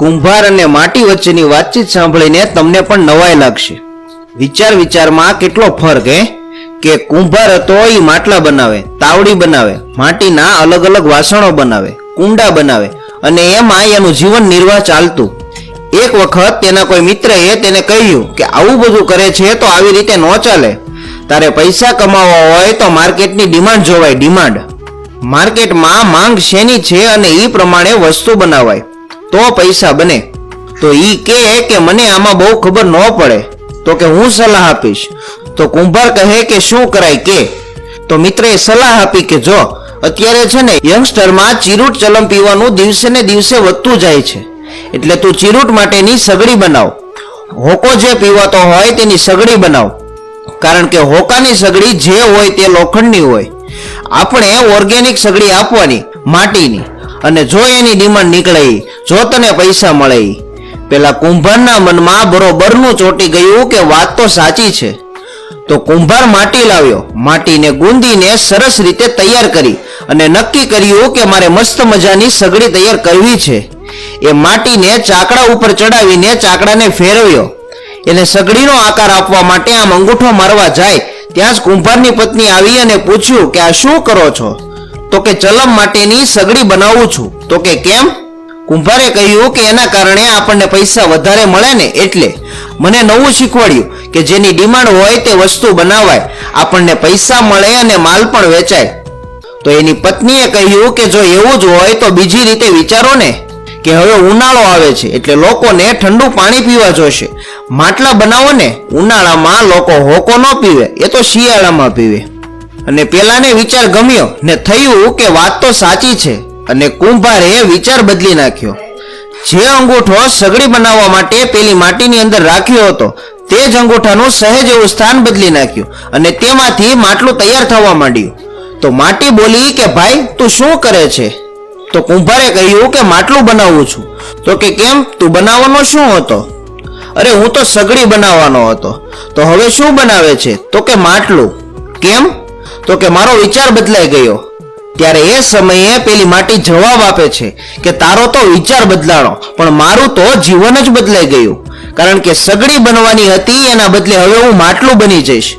કુંભાર અને માટી વચ્ચેની વાતચીત સાંભળીને તમને પણ નવાઈ લાગશે. વિચાર વિચારમાં કેટલો ફરક, હે? કે કુંભાર હતો એ માટલા બનાવે, તાવડી બનાવે, માટીના અલગ અલગ વાસણો બનાવે, કુંડા બનાવે, અને એમાં એનું જીવન નિર્વાહ ચાલતું. એક વખત તેના કોઈ મિત્રએ તેને કહ્યું કે આવું બધું કરે છે તો આવી રીતે ન ચાલે. તારે પૈસા કમાવા હોય તો માર્કેટની ડિમાન્ડ જોવાય, ડિમાન્ડ. માર્કેટમાં માંગ શેની છે અને એ પ્રમાણે વસ્તુ બનાવાય. તો પૈસા બને. તો ઈ કે કે મને આમાં બહુ ખબર ન પડે. તો કે હું સલાહ આપીશ. તો કુંભાર કહે કે શું કરાય કે? તો મિત્રએ સલાહ આપી કે જો, અત્યારે છે ને યંગસ્ટરમાં ચીરૂટ ચલમ પીવાનું દિવસે ને દિવસે વધતું જાય છે. એટલે તું ચીરૂટ માટેની સગડી બનાવ. હોકો જે પીવાતો હોય તેની સગડી બનાવ. કારણ કે હોકાની સગડી જે હોય તે લોખંડની હોય. આપણે ઓર્ગેનિક સગડી આપવાની, માટીની. અને જો એની ડિમાન્ડ નીકળે, જો તને પૈસા મળે. પેલા કુંભારના મનમાં બરોબરનું ચોંટી ગયું કે વાત તો સાચી છે. તો કુંભાર માટી લાવ્યો. માટીને ગુંદીને સરસ રીતે તૈયાર કરી અને નક્કી કર્યું કે મારે મસ્ત મજાની સગડી તૈયાર કરવી છે. એ માટીને ચાકડા ઉપર ચડાવીને ચાકડાને ફેરવ્યો. એને સગડીનો આકાર આપવા માટે આમ અંગૂઠો મારવા જાય, ત્યાં જ કુંભારની પત્ની આવી અને પૂછ્યું કે આ શું કરો છો? તો કે ચલમ માટેની સગડી બનાવું છું. તો કે કેમ? કુંભારે કહ્યું કે એના કારણે આપણને પૈસા વધારે મળે ને એટલે. મને નવું શીખવાડ્યું કે જેની ડિમાન્ડ હોય તે વસ્તુ બનાવાય, આપણને પૈસા મળે અને માલ પણ વેચાય. તો એની પત્નીએ કહ્યું કે જો એવું જ હોય તો બીજી રીતે વિચારો ને, કે હવે ઉનાળો આવે છે એટલે લોકોને ઠંડુ પાણી પીવા જોશે. માટલા બનાવો ને, ઉનાળામાં લોકો હોકો ન પીવે, એ તો શિયાળામાં પીવે. અને પેલાને વિચાર ગમ્યો ને થયું કે વાત તો સાચી છે, અને કુંભારે વિચાર બદલી નાખ્યો. જે અંગૂઠો સગડી બનાવવા માટે પેલી માટીની અંદર રાખ્યો હતો, તે જ અંગૂઠાનું સહેજ એવું સ્થાન બદલી નાખ્યું અને તેમાંથી માટલું તૈયાર થવા માંડ્યું. તો માટી બોલી કે, ભાઈ, તું શું કરે છે? તો કુંભારે કહ્યું કે, માટલું બનાવું છું. તો કે, કેમ? તું બનાવવાનો શું હતો? અરે, હું તો સગડી બનાવવાનો હતો. તો હવે શું બનાવે છે? તો કે, માટલું. કેમ? તો કે મારો વિચાર બદલાઈ ગયો. ત્યારે એ સમયે પેલી માટી જવાબ આપે છે કે તારો તો વિચાર બદલાણો, પણ મારું તો જીવન જ બદલાઈ ગયું. કારણ કે સગડી બનવાની હતી, એના બદલે હવે હું માટલું બની જઈશ.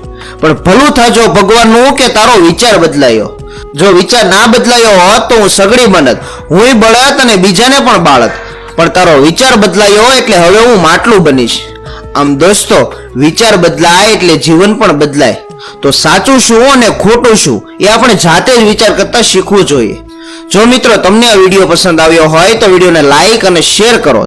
પણ ભલું થજો ભગવાનનું કે તારો વિચાર બદલાયો. જો વિચાર ના બદલાયો હોત તો હું સગડી બનત. હુંય બળત અને બીજાને પણ બાળત. પણ તારો વિચાર બદલાયો એટલે હવે હું માટલું બનીશ. આમ દોસ્તો, વિચાર બદલાય એટલે જીવન પણ બદલાય. તો સાચું શું અને ખોટું શું એ આપણે જાતે જ વિચાર કરતા શીખવું જોઈએ. જો મિત્રો તમને આ વીડિયો પસંદ આવ્યો હોય તો વિડીયોને લાઈક અને શેર કરો.